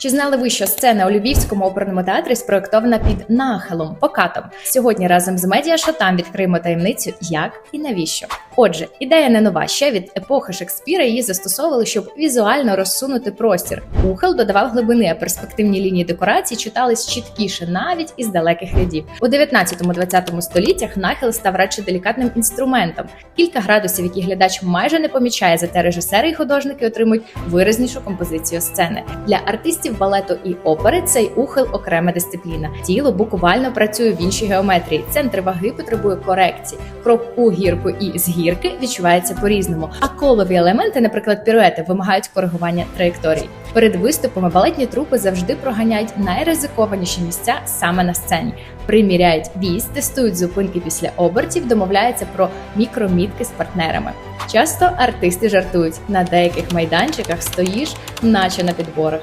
Чи знали ви, що сцена у Львівському оперному театрі спроєктована під нахилом, покатом? Сьогодні разом з медіа Шотам відкриємо таємницю, як і навіщо. Отже, ідея не нова. Ще від епохи Шекспіра її застосовували, щоб візуально розсунути простір. Ухил додавав глибини, а перспективні лінії декорацій читались чіткіше навіть із далеких рядів. У 19-20 століттях нахил став радше делікатним інструментом. Кілька градусів, які глядач майже не помічає, зате режисери і художники отримують виразнішу композицію сцени. Для артистів балету і опери цей ухил окрема дисципліна. Тіло буквально працює в іншій геометрії. Центр ваги потребує корекції. Крок у гірку і з гірки відчувається по-різному. А колові елементи, наприклад, піруети, вимагають коригування траєкторій. Перед виступами балетні трупи завжди проганяють найризикованіші місця саме на сцені. Приміряють віз, тестують зупинки після обертів, домовляються про мікромітки з партнерами. Часто артисти жартують на деяких майданчиках стоїш, наче на підборах.